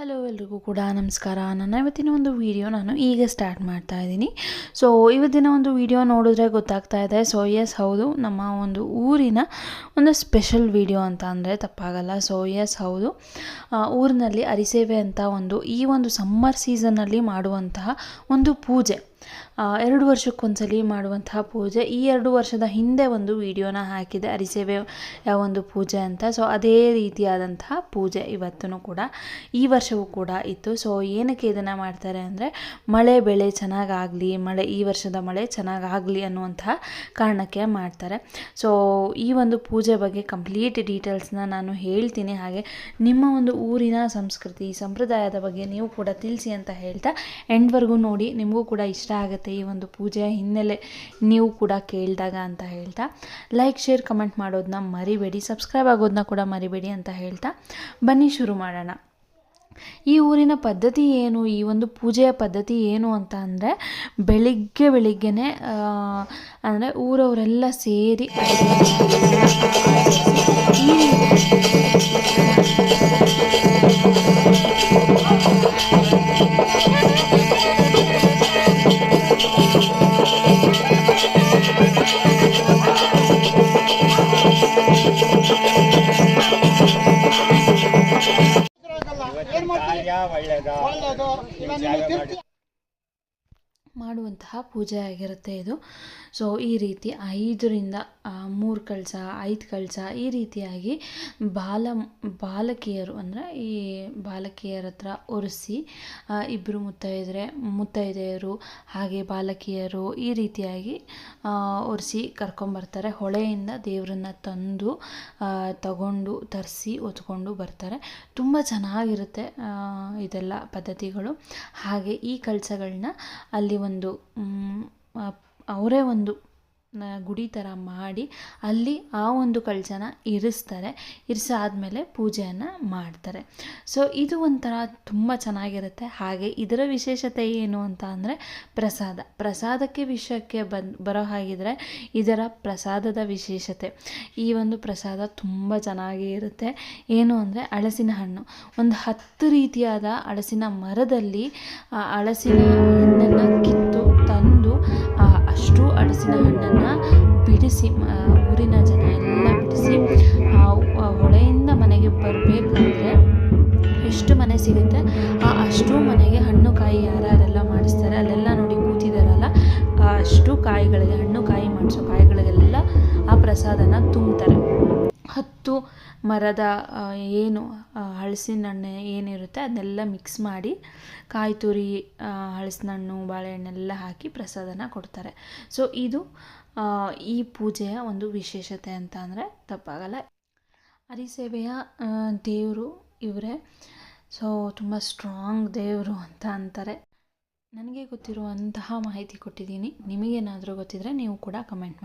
Hello ಎಲ್ರಿಗೂ ಕೂಡ ನಮಸ್ಕಾರ. ನನ್ನ ಇವತ್ತಿನ ಒಂದು ವಿಡಿಯೋ ನಾನು ಈಗ ಸ್ಟಾರ್ಟ್ ಮಾಡ್ತಾ ಇದ್ದೀನಿ. ಸೊ ಇವತ್ತಿನ ಒಂದು ವಿಡಿಯೋ ನೋಡಿದ್ರೆ ಗೊತ್ತಾಗ್ತಾ ಇದೆ. ಸೊ ಎಸ್ ಹೌದು, ನಮ್ಮ ಒಂದು ಊರಿನ ಒಂದು ಸ್ಪೆಷಲ್ ವಿಡಿಯೋ ಅಂತ ಅಂದರೆ ತಪ್ಪಾಗಲ್ಲ. ಸೊ ಎಸ್ ಹೌದು. ಊರಿನಲ್ಲಿ ಅರಿಸೇವೆ ಅಂತ ಒಂದು ಈ ಒಂದು ಸಮ್ಮರ್ ಸೀಸನ್ನಲ್ಲಿ ಮಾಡುವಂತಹ ಒಂದು ಪೂಜೆ. ಎರಡು ವರ್ಷಕ್ಕೊಂದ್ಸಲಿ ಮಾಡುವಂತಹ ಪೂಜೆ. ಈ ಎರಡು ವರ್ಷದ ಹಿಂದೆ ಒಂದು ವಿಡಿಯೋನ ಹಾಕಿದೆ. ಅರಿಸೇವೆ ಒಂದು ಪೂಜೆ ಅಂತ. ಸೊ ಅದೇ ರೀತಿಯಾದಂತಹ ಪೂಜೆ ಇವತ್ತೂ ಕೂಡ ಈ ವರ್ಷವೂ ಕೂಡ ಇತ್ತು. ಸೊ ಏನಕ್ಕೆ ಇದನ್ನು ಮಾಡ್ತಾರೆ ಅಂದರೆ, ಮಳೆ ಬೆಳೆ ಚೆನ್ನಾಗಾಗಲಿ, ಮಳೆ ಈ ವರ್ಷದ ಮಳೆ ಚೆನ್ನಾಗಾಗಲಿ ಅನ್ನುವಂತಹ ಕಾರಣಕ್ಕೆ ಮಾಡ್ತಾರೆ. ಸೊ ಈ ಒಂದು ಪೂಜೆ ಬಗ್ಗೆ ಕಂಪ್ಲೀಟ್ ಡೀಟೇಲ್ಸ್ನ ನಾನು ಹೇಳ್ತೀನಿ. ಹಾಗೆ ನಿಮ್ಮ ಒಂದು ಊರಿನ ಸಂಸ್ಕೃತಿ, ಸಂಪ್ರದಾಯದ ಬಗ್ಗೆ ನೀವು ಕೂಡ ತಿಳಿಸಿ ಅಂತ ಹೇಳ್ತಾ ಎಂಡ್ವರೆಗೂ ನೋಡಿ ನಿಮಗೂ ಕೂಡ ಇಷ್ಟ ಆಗುತ್ತೆ ಈ ಒಂದು ಪೂಜೆಯ ಹಿನ್ನೆಲೆ ನೀವು ಕೂಡ ಕೇಳಿದಾಗ ಅಂತ ಹೇಳ್ತಾ. ಲೈಕ್ ಶೇರ್ ಕಮೆಂಟ್ ಮಾಡೋದನ್ನ ಮರಿಬೇಡಿ. ಸಬ್ಸ್ಕ್ರೈಬ್ ಆಗೋದನ್ನ ಕೂಡ ಮರಿಬೇಡಿ ಅಂತ ಹೇಳ್ತಾ. ಬನ್ನಿ ಶುರು ಮಾಡೋಣ. ಈ ಊರಿನ ಪದ್ಧತಿ ಏನು? ಈ ಒಂದು ಪೂಜೆಯ ಪದ್ಧತಿ ಏನು ಅಂತ ಅಂದರೆ ಬೆಳಿಗ್ಗೆ ಬೆಳಿಗ್ಗೆನೆ ಅಂದರೆ ಊರವರೆಲ್ಲ ಸೇರಿ 你们你们别 ಮಾಡುವಂತಹ ಪೂಜೆ ಆಗಿರುತ್ತೆ ಇದು. ಸೊ ಈ ರೀತಿ ಐದರಿಂದ ಮೂರು ಕಳಸ ಐದು ಕಳಸ ಈ ರೀತಿಯಾಗಿ ಬಾಲ, ಬಾಲಕಿಯರು ಅಂದರೆ ಈ ಬಾಲಕಿಯರ ಹತ್ರ ಒರೆಸಿ ಇಬ್ಬರು ಮುತ್ತೈದರೆ, ಮುತ್ತೈದೆಯರು ಹಾಗೆ ಬಾಲಕಿಯರು ಈ ರೀತಿಯಾಗಿ ಒರೆಸಿ ಕರ್ಕೊಂಬರ್ತಾರೆ ಹೊಳೆಯಿಂದ ದೇವರನ್ನ ತಂದು ತಗೊಂಡು, ತರಿಸಿ, ಹೊತ್ಕೊಂಡು ಬರ್ತಾರೆ. ತುಂಬ ಚೆನ್ನಾಗಿರುತ್ತೆ ಇದೆಲ್ಲ ಪದ್ಧತಿಗಳು. ಹಾಗೆ ಈ ಕಳಸಗಳನ್ನ ಅಲ್ಲಿ ಒಂದು ಅವರೇ ಒಂದು ಗುಡಿ ಥರ ಮಾಡಿ ಅಲ್ಲಿ ಆ ಒಂದು ಕಳಶನ ಇರಿಸ್ತಾರೆ. ಇರಿಸಾದ್ಮೇಲೆ ಪೂಜೆಯನ್ನು ಮಾಡ್ತಾರೆ. ಸೊ ಇದು ಒಂಥರ ತುಂಬ ಚೆನ್ನಾಗಿರುತ್ತೆ. ಹಾಗೆ ಇದರ ವಿಶೇಷತೆ ಏನು ಅಂತ ಅಂದರೆ ಪ್ರಸಾದ. ಪ್ರಸಾದಕ್ಕೆ ವಿಷಯಕ್ಕೆ ಬಂದು ಬರೋ ಹಾಗಿದ್ರೆ ಇದರ ಪ್ರಸಾದದ ವಿಶೇಷತೆ. ಈ ಒಂದು ಪ್ರಸಾದ ತುಂಬ ಚೆನ್ನಾಗಿ ಇರುತ್ತೆ. ಏನು ಅಂದರೆ ಹಳಸಿನ ಹಣ್ಣು. ಒಂದು ಹತ್ತು ರೀತಿಯಾದ ಹಳಸಿನ ಮರದಲ್ಲಿ, ಆ ಹಳಸಿನ ಹಣ್ಣನ್ನು ಕಿತ್ತು ತಂದು ಅಷ್ಟು ಹಲಸಿನ ಹಣ್ಣನ್ನು ಬಿಡಿಸಿ ಊರಿನ ಜನ ಎಲ್ಲ ಬಿಡಿಸಿ ಹೊಳೆಯಿಂದ ಮನೆಗೆ ಬರಬೇಕಂದ್ರೆ ಎಷ್ಟು ಮನೆ ಸಿಗುತ್ತೆ? ಆ, ಅಷ್ಟು ಮನೆಗೆ ಹಣ್ಣು ಕಾಯಿ ಯಾರ್ಯಾರೆಲ್ಲ ಮಾಡಿಸ್ತಾರೆ, ಅಲ್ಲೆಲ್ಲ ನೋಡಿ ಕೂತಿದಾರಲ್ಲ ಅಷ್ಟು ಕಾಯಿಗಳಿಗೆ, ಹಣ್ಣು ಕಾಯಿ ಮಾಡಿಸೋ ಕಾಯಿಗಳಿಗೆಲ್ಲ ಆ ಪ್ರಸಾದನ ತುಂಬ್ತಾರೆ. ಹತ್ತು ಮರದ ಏನು ಹಳಸಿನ ಹಣ್ಣು ಏನಿರುತ್ತೆ ಅದನ್ನೆಲ್ಲ ಮಿಕ್ಸ್ ಮಾಡಿ ಕಾಯಿ ತುರಿ ಹಳಸಿನ ಹಣ್ಣು ಬಾಳೆಹಣ್ಣೆಲ್ಲ ಹಾಕಿ ಪ್ರಸಾದನ ಕೊಡ್ತಾರೆ. ಸೊ ಇದು ಈ ಪೂಜೆಯ ಒಂದು ವಿಶೇಷತೆ ಅಂತ ಅಂದರೆ ತಪ್ಪಾಗಲ್ಲ. ಅರಿಸೇವೆಯ ದೇವರು ಇವರೇ. ಸೊ ತುಂಬ ಸ್ಟ್ರಾಂಗ್ ದೇವರು ಅಂತ ಅಂತಾರೆ. ನನಗೆ ಗೊತ್ತಿರುವಂತಹ ಮಾಹಿತಿ ಕೊಟ್ಟಿದ್ದೀನಿ. ನಿಮಗೇನಾದರೂ ಗೊತ್ತಿದ್ದರೆ ನೀವು ಕೂಡ ಕಮೆಂಟ್